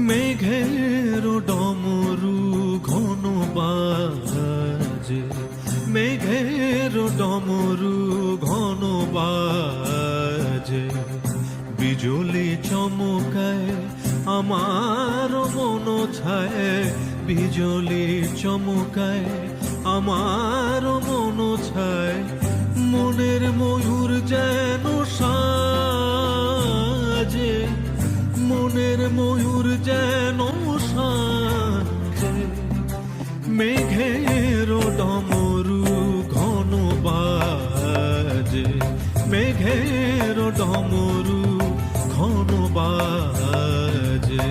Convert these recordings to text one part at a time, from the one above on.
মেঘের ডমরু ঘন বাজে মেঘের ডমরু ঘন বাজে বিজলি চমকায় আমার মন ছায় বিজলি চমকায় আমার মন ছায় মনের ময়ূর যেন সাজে মেঘের ডমরু ঘন বাজে। মেঘের ডমরু ঘন বাজে।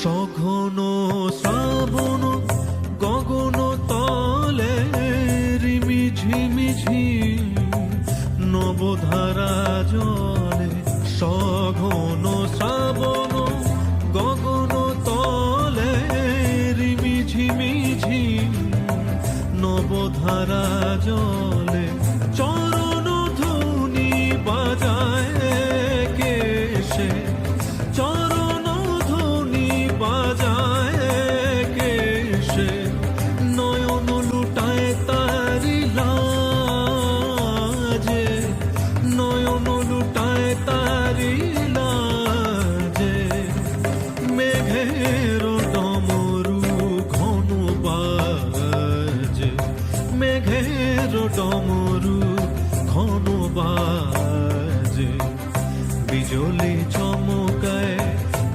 সঘন শ্রাবণ নবধারা জলে শ্রাবণ গগন তলে নবধারা জলে চরণ নয়ন লুটায় তারি লাজে। মেঘের ডমরু ঘন বাজে। মেঘের ডমরু ঘন বাজে। বিজলি চমকায়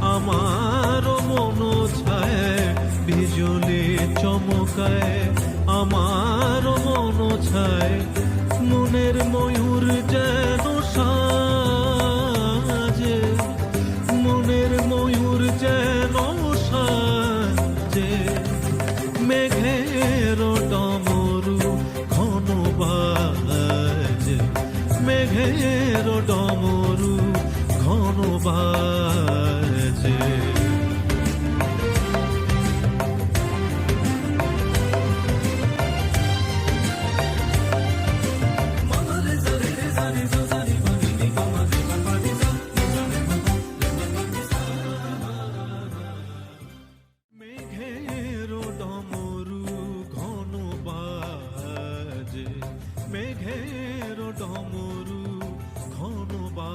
আমার মন ছায়। বিজলি চমকায় আমার মন ছায়। মনের ময়ূর যেন মেঘের ডমরু ঘন বাজে। মেঘের ডমরু ধনবা